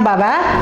বাবা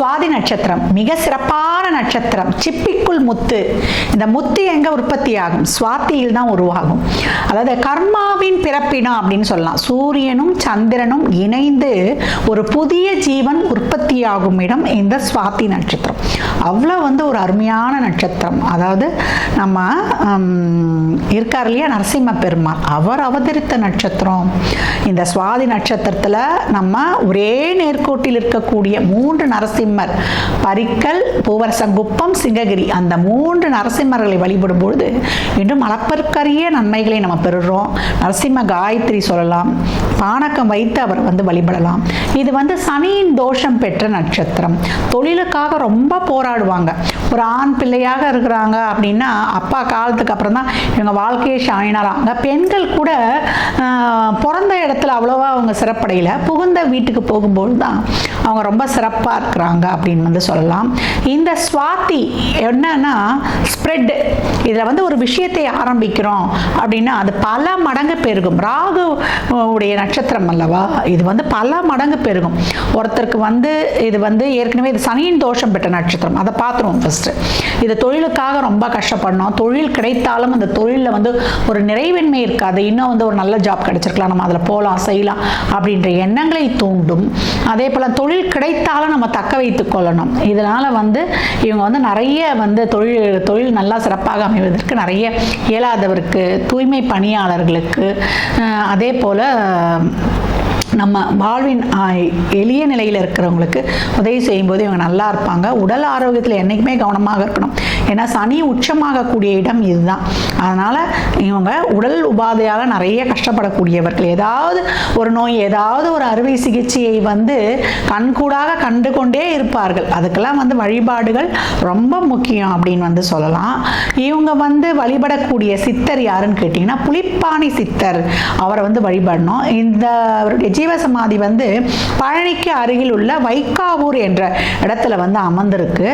சுவாதி நட்சத்திரம் மிக சிறப்பான நட்சத்திரம் சிப்பிக்குள் முத்து. இந்த முத்து எங்க உற்பத்தி ஆகும் சுவாத்தியில் தான் உருவாகும். அதாவது கர்மாவின் பிறப்பிடம் அப்படின்னு சொல்லலாம். சூரியனும் சந்திரனும் இணைந்து ஒரு புதிய ஜீவன் உற்பத்தியாகும் இடம் இந்த சுவாதி நட்சத்திரம். அவ்வளோ வந்து ஒரு அருமையான நட்சத்திரம். அதாவது நம்ம இருக்கார் இல்லையா? நரசிம்ம பெருமாள். அவர் அவதரித்த நட்சத்திரம். இந்த சுவாதி நட்சத்திரத்தில் நம்ம ஒரே நேர்கோட்டில் இருக்கக்கூடிய மூன்று நரசிம்மர். பரிக்கல் பூவரசங்குப்பம் சிங்ககிரி. அந்த மூன்று நரசிம்மர்களை வழிபடும் பொழுது இன்னும் அளப்பற்கரிய நன்மைகளை நம்ம பெறுறோம். நரசிம்ம காயத்ரி சொல்லலாம். பானக்கம் வைத்து அவர் வந்து வழிபடலாம். இது வந்து சனியின் தோஷம் பெற்ற நட்சத்திரம். தொழிலுக்காக ரொம்ப போராடுவாங்க. ஒரு ஆண் பிள்ளையாக இருக்கிறாங்க அப்படின்னா அப்பா காலத்துக்கு அப்புறம் தான் இவங்க வாழ்க்கையை ஷாயினராங்க பெண்கள் கூட பிறந்த இடத்துல அவ்வளோவா அவங்க சிறப்படையில். புகுந்த வீட்டுக்கு போகும்போது தான் அவங்க ரொம்ப சிறப்பாக இருக்கிறாங்க. அப்படின்னு வந்து சொல்லலாம். இந்த சுவாத்தி என்னன்னா ஸ்ப்ரெட் இதில் வந்து ஒரு விஷயத்தை ஆரம்பிக்கிறோம் அப்படின்னா அது பல மடங்கு பெருகும். ராகு உடைய நட்சத்திரம் அல்லவா இது வந்து பல மடங்கு பெருகும். ஒருத்தருக்கு வந்து இது வந்து ஏற்கனவே இது சனியின் தோஷம் பெற்ற நட்சத்திரம். அதை பார்த்துருவோம் ஃபஸ்ட்டு இது தொழிலுக்காக ரொம்ப கஷ்டப்படணும். தொழில் கிடைத்தாலும் அந்த தொழிலில் வந்து ஒரு நிறைவின்மை இருக்காது. இன்னும் வந்து ஒரு நல்ல ஜாப் கிடைச்சிருக்கலாம். நம்ம அதில் போகலாம் செய்யலாம் அப்படின்ற எண்ணங்களை தூண்டும். அதே போல் தொழில் கிடைத்தாலும் நம்ம தக்க வைத்துக் கொள்ளணும் இதனால் வந்து இவங்க வந்து நிறைய வந்து தொழில் தொழில் நல்லா சிறப்பாக அமைவதற்கு நிறைய இயலாதவருக்கு தூய்மை பணியாளர்களுக்கு அதே போல் நம்ம வாழ்வின் எளிய நிலையில் இருக்கிறவங்களுக்கு உதவி செய்யும்போது இவங்க நல்லா இருப்பாங்க. உடல் ஆரோக்கியத்தில் என்றைக்குமே கவனமாக இருக்கணும். ஏன்னா சனி உச்சமாகக்கூடிய இடம் இதுதான். அதனால் இவங்க உடல் உபாதையால் நிறைய கஷ்டப்படக்கூடியவர்கள். ஏதாவது ஒரு நோய் ஏதாவது ஒரு அறுவை சிகிச்சையை வந்து கண்கூடாக கண்டு கொண்டே இருப்பார்கள். அதுக்கெல்லாம் வந்து வழிபாடுகள் ரொம்ப முக்கியம் அப்படின்னு வந்து சொல்லலாம். இவங்க வந்து வழிபடக்கூடிய சித்தர் யாருன்னு கேட்டிங்கன்னா புளிப்பாணி சித்தர் அவரை வந்து வழிபடணும். இந்த அவருடைய சமாதி வந்து பழனிக்கு அருகில் உள்ள வைக்காவூர் என்ற இடத்துல வந்து அமர்ந்திருக்கு.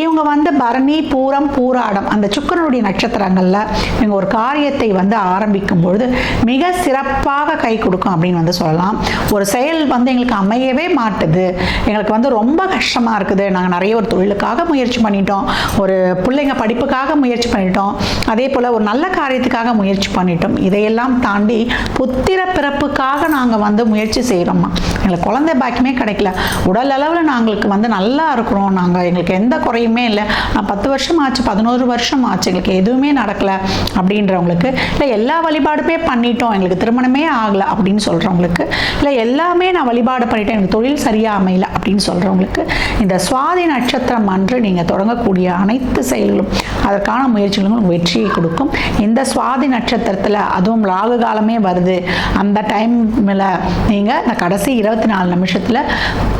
இவங்க வந்து பரணி பூரம் பூராடம் அந்த சுக்கரனுடைய நட்சத்திரங்களில் இவங்க ஒரு காரியத்தை வந்து ஆரம்பிக்கும் பொழுது மிக சிறப்பாக கை கொடுக்கும் அப்படின்னு வந்து சொல்லலாம். ஒரு செயல் வந்து எங்களுக்கு அமையவே மாட்டுது. எங்களுக்கு வந்து ரொம்ப கஷ்டமாக இருக்குது. நாங்கள் நிறைய ஒரு தொழிலுக்காக முயற்சி பண்ணிட்டோம். ஒரு பிள்ளைங்க படிப்புக்காக முயற்சி பண்ணிட்டோம். அதே போல் ஒரு நல்ல காரியத்துக்காக முயற்சி பண்ணிட்டோம். இதையெல்லாம் தாண்டி புத்திர பிறப்புக்காக நாங்கள் வந்து முயற்சி செய்கிறோம்மா எங்களுக்கு குழந்தை பாக்கியமே கிடைக்கல. உடல் அளவில் நாங்களுக்கு வந்து நல்லா இருக்கிறோம். நாங்கள் எங்களுக்கு எந்த குறையுமே இல்லை. நான் பத்து வருஷம் ஆச்சு பதினோரு வருஷம் ஆச்சு எங்களுக்கு எதுவுமே நடக்கலை அப்படின்றவங்களுக்கு இல்லை எல்லா வழிபாடுமே பண்ணிட்டோம். எங்களுக்கு திருமணமே ஆகலை அப்படின்னு சொல்கிறவங்களுக்கு இல்லை எல்லாமே நான் வழிபாடு பண்ணிட்டேன். எனக்கு தொழில் சரியாக அமையல அப்படின்னு சொல்கிறவங்களுக்கு இந்த சுவாதி நட்சத்திரம் அன்று நீங்கள் தொடங்கக்கூடிய அனைத்து செயல்களும் அதற்கான முயற்சிகளும் உங்களுக்கு வெற்றியை கொடுக்கும். இந்த சுவாதி நட்சத்திரத்தில் அதுவும் ராகு காலமே வருது. அந்த டைமில் நீங்கள் இந்த கடைசி இருபத்தி நாலு நிமிஷத்தில்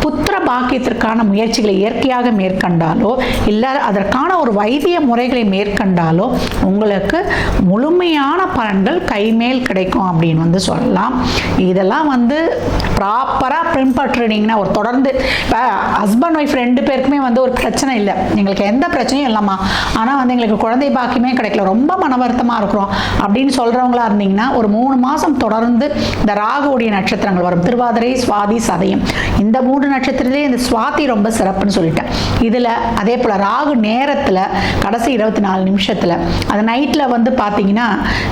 புத்திர பாக்கியத்திற்கான முயற்சிகளை இயற்கையாக மேற்கொண்டாலோ இல்லை அதற்கான ஒரு வைத்திய முறைகளை மேற்கொண்டாலோ உங்களுக்கு முழுமையான பலன்கள் கைமேல் கிடைக்கும் அப்படின்னு வந்து சொல்லலாம். இதெல்லாம் வந்து ப்ராப்பராக பின்பற்றினீங்கன்னா ஒரு தொடர்ந்து இப்போ ஹஸ்பண்ட் ஒய்ஃப் ரெண்டு பேருக்குமே வந்து ஒரு பிரச்சனை இல்லை. எங்களுக்கு எந்த பிரச்சனையும் இல்லைம்மா. ஆனால் வந்து எங்களுக்கு குழந்தை பாக்கியமே கிடைக்கல. ரொம்ப மன வருத்தமாக இருக்கிறோம் அப்படின்னு சொல்கிறவங்களா இருந்தீங்கன்னா ஒரு மூணு மாதம் தொடர்ந்து இந்த ராகுடைய நட்சத்திரங்கள் வரும். திருவாதிரை சுவாதி சதயம். இந்த மூணு நட்சத்திரத்திலே இந்த சுவாதி ரொம்ப சிறப்புன்னு சொல்லிட்டேன். இதில் அதே போல் ராகு நேரத்தில் கடைசி இருபத்தி நாலு நிமிஷத்தில் அது நைட்டில் வந்து பார்த்தீங்கன்னா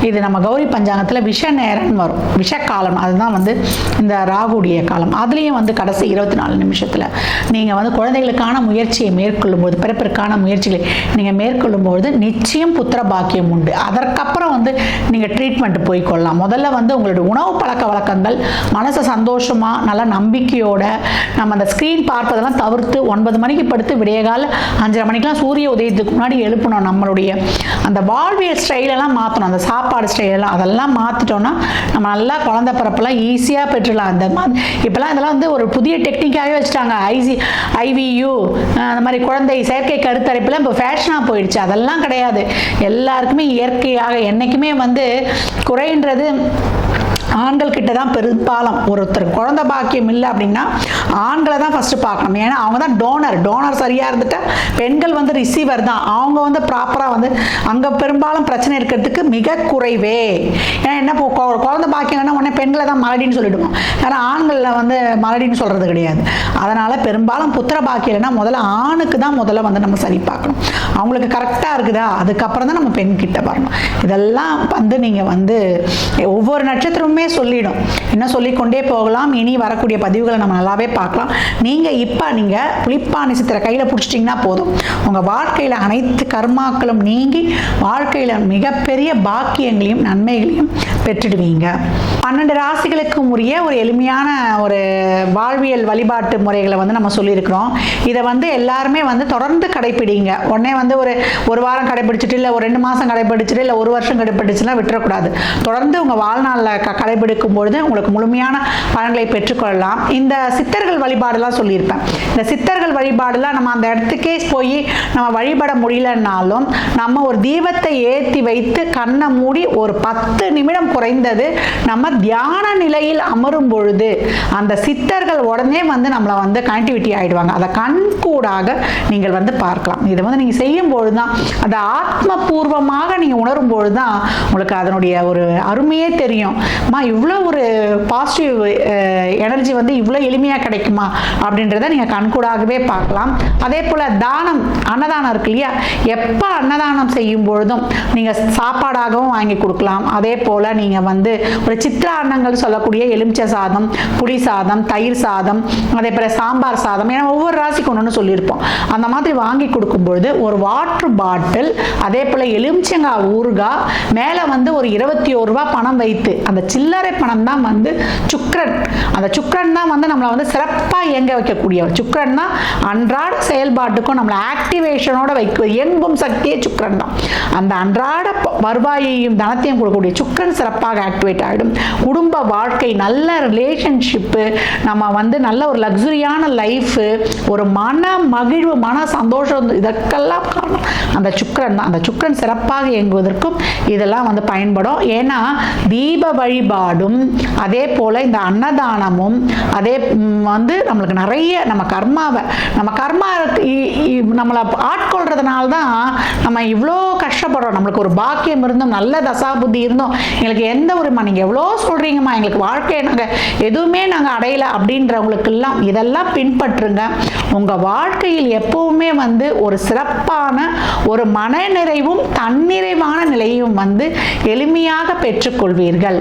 இது நம்ம கௌரி பஞ்சாங்கத்தில் விஷ நேரம்னு வரும். விஷ காலம் அதுதான் வந்து இந்த ராகுடைய காலம். அதுலேயும் வந்து கடைசி இருபத்தி நாலு நிமிஷத்தில் நீங்கள் வந்து குழந்தைகளுக்கான முயற்சியை மேற்கொள்ளும்போது பிறப்பிற்கான முயற்சிகளை நீங்கள் மேற்கொள்ளும்போது நிச்சயம் புத்திர பாக்கியம் உண்டு. அதற்கப்புறம் வந்து நீங்கள் ட்ரீட்மெண்ட் போய்க்கொள்ளலாம். முதல்ல வந்து உங்களுடைய உணவு பழக்க வழக்கங்கள் மனசை சந்தோஷமாக நல்ல நம்பிக்கையோட நம்ம அந்த ஸ்க்ரீன் பார்ப்பதெல்லாம் தவிர்த்து ஒன்பது மணிக்கு படுத்து விடியகால அஞ்சரை மணிக்கெலாம் சூரிய உதயத்துக்கு முன்னாடி எழுப்பணும் நம்மளுடைய அந்த வாழ்வியல் ஸ்டைலெல்லாம் மாற்றணும் அந்த சாப்பாடு ஸ்டைலெல்லாம் அதெல்லாம் மாற்றிட்டோம்னா நம்ம நல்லா குழந்த பிறப்பெல்லாம் ஈஸியாக பெற்றுலாம் அந்த மாதிரி இப்போலாம் இதெல்லாம் வந்து ஒரு புதிய டெக்னிக்காகவே வச்சுட்டாங்க. ஐசி ஐவியு அந்த மாதிரி குழந்தை செயற்கை கருத்தரிப்புலாம் இப்போ ஃபேஷனாக போயிடுச்சு. அதெல்லாம் கிடையாது. எல்லாருக்குமே இயற்கையாக என்றைக்குமே வந்து குறைன்றது ஆண்கள் கிட்ட தான் பெரும்பாலும். ஒருத்தர் குழந்த பாக்கியம் இல்லை அப்படின்னா ஆண்களை தான் ஃபஸ்ட்டு பார்க்கணும். ஏன்னா அவங்க தான் டோனர் டோனர் சரியாக இருந்துட்டா பெண்கள் வந்து ரிசீவர் தான். அவங்க வந்து ப்ராப்பராக வந்து அங்கே பெரும்பாலும் பிரச்சனை இருக்கிறதுக்கு மிக குறைவே. ஏன்னா என்ன குழந்த கொ- குழந்தை பாக்கியம்னா பெண்களை தான் மலடின்னு சொல்லிடுவோம் ஏன்னா ஆண்களில் வந்து மலடின்னு சொல்கிறது கிடையாது. அதனால் பெரும்பாலும் புத்திர பாக்கியம் முதல்ல ஆணுக்கு தான் முதல்ல வந்து நம்ம சரி பார்க்கணும். அவங்களுக்கு கரெக்டாக இருக்குதா? அதுக்கப்புறம் தான் நம்ம பெண் கிட்ட வரணும். இதெல்லாம் வந்து நீங்கள் வந்து ஒவ்வொரு நட்சத்திரமுமே சொல்லிடும். இன்னும் சொல்லிக்கொண்டே போகலாம். இனி வரக்கூடிய பதிவுகளை நம்ம நல்லாவே பார்க்கலாம். நீங்கள் இப்போ நீங்கள் புளிப்பா நட்சத்திர கையில் பிடிச்சிட்டிங்கன்னா போதும். உங்கள் வாழ்க்கையில் அனைத்து கர்மாக்களும் நீங்கி வாழ்க்கையில் மிகப்பெரிய பாக்கியங்களையும் நன்மைகளையும் பெற்றுடுவீங்க. பன்னெண்டு ராசிகளுக்கும் உரிய ஒரு எளிமையான ஒரு வாழ்வியல் வழிபாட்டு முறைகளை வந்து நம்ம சொல்லியிருக்கிறோம். இதை வந்து எல்லாருமே வந்து தொடர்ந்து கடைப்பிடிங்க. உடனே வந்து ஒரு ஒரு வாரம் கடைப்பிடிச்சிட்டு இல்லை ஒரு ரெண்டு மாதம் கடைப்பிடிச்சிட்டு இல்லை ஒரு வருஷம் கடைப்பிடிச்சுன்னா விட்டுறக்கூடாது. தொடர்ந்து உங்கள் வாழ்நாளில் க கடைபிடிக்கும் பொழுது உங்களுக்கு முழுமையான பலன்களை பெற்றுக்கொள்ளலாம். இந்த சித்தர்கள் வழிபாடுலாம் சொல்லியிருப்பேன். இந்த சித்தர்கள் வழிபாடுலாம் நம்ம அந்த இடத்துக்கே போய் நம்ம வழிபட முடியலன்னாலும் நம்ம ஒரு தீபத்தை ஏற்றி வைத்து கண்ணை மூடி ஒரு பத்து நிமிடம் குறைந்தது நம்ம தியான நிலையில் அமரும் பொழுது அந்த சித்தர்கள் உடனே வந்து நம்மளை வந்து கனெக்டிவிட்டி ஆகிடுவாங்க அதை கண்கூடாக நீங்கள் வந்து பார்க்கலாம். இதை வந்து நீங்கள் செய்யும் பொழுது தான் அந்த ஆத்மபூர்வமாக நீங்கள் உணரும் பொழுது தான் உங்களுக்கு அதனுடைய ஒரு அருமையே தெரியும். அம்மா இவ்வளோ ஒரு பாசிட்டிவ் எனர்ஜி வந்து இவ்வளோ எளிமையாக கிடைக்குமா? அப்படின்றத நீங்கள் கண்கூடாகவே பார்க்கலாம். அதே போல் தானம் அன்னதானம் இருக்கு இல்லையா? எப்போ அன்னதானம் செய்யும் பொழுதும் நீங்கள் சாப்பாடாகவும் வாங்கி கொடுக்கலாம். அதே போல் நீங்கள் வந்து ஒரு சித்ரா அன்னங்கள் சொல்லக்கூடிய எலுமிச்சை சாதம் புளி சாதம் தயிர் சாதம் அதே போல் சாம்பார் சாதம் ஏன்னா ஒவ்வொரு ராசிக்கு ஒன்று சொல்லியிருப்போம். அந்த மாதிரி வாங்கி கொடுக்கும்பொழுது ஒரு வாட்டர் பாட்டில் அதே போல் எலுமிச்சங்காய் ஊறுகாய் மேலே வந்து ஒரு இருபத்தி ஒரு ரூபா பணம் வைத்து அந்த சில்லறை பணம் தான் வந்து சுக்ரன் அந்த சுக்ரன் தான் வந்து நம்மளை வந்து சிறப்பாக இயங்க வைக்கக்கூடியவர். சுக்ரன் தான் அன்றாட செயல்பாட்டுக்கும் நம்மளை ஆக்டிவேஷனோட வைக்க இயங்கும் சக்தியே சுக்ரன் தான். அந்த அன்றாட வருவாயையும் தனத்தையும் கொடுக்கக்கூடிய சுக்கரன் சிறப்பாக ஆக்டிவேட் ஆகிடும் குடும்ப வாழ்க்கை நல்ல ரிலேஷன்ஷிப்பு நம்ம வந்து நல்ல ஒரு லக்ஸுரியான லைஃபு ஒரு மன மகிழ்வு மன சந்தோஷம் இதற்கெல்லாம் காரணம். அந்த சுக்கரன் தான். அந்த சுக்கரன் சிறப்பாக இயங்குவதற்கும் இதெல்லாம் வந்து பயன்படும். ஏன்னா தீப வழிபாடும் அதே போல் இந்த அன்னதானமும் அதே வந்து நம்மளுக்கு நிறைய நம்ம கர்மாவை நம்ம கர்மா இ- இ- நம்மளை ஆட்கொள்றதுனால தான் நம்ம இவ்வளோ கஷ்டப்படுறோம். நம்மளுக்கு ஒரு பாக்கியம் இருந்தும் நல்ல தசாபுத்தி இருந்தும் எங்களுக்கு எந்த ஒரு நீங்கள் எவ்வளோ சொல்கிறீங்க சொல்கிறீங்கம்மா எங்களுக்கு வாழ்க்கையை நாங்கள் எதுவுமே நாங்கள் அடையலை அப்படின்றவங்களுக்கெல்லாம் இதெல்லாம் பின்பற்றுங்க. உங்கள் வாழ்க்கையில் எப்பவுமே வந்து ஒரு சிறப்பான ஒரு மனநிறைவும் தன்னிறைவான நிலையும் வந்து எளிமையாக பெற்றுக்கொள்வீர்கள்.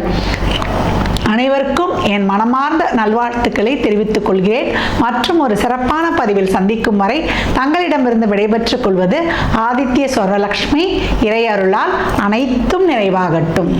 அனைவருக்கும் என் மனமார்ந்த நல்வாழ்த்துக்களை தெரிவித்துக் கொள்கிறேன். மற்றும் ஒரு சிறப்பான பதிவில் சந்திக்கும் வரை தங்களிடமிருந்து விடைபெற்றுக் கொள்வது ஆதித்ய சொரலக்ஷ்மி இறையருளால் அனைத்தும் நிறைவாகட்டும்.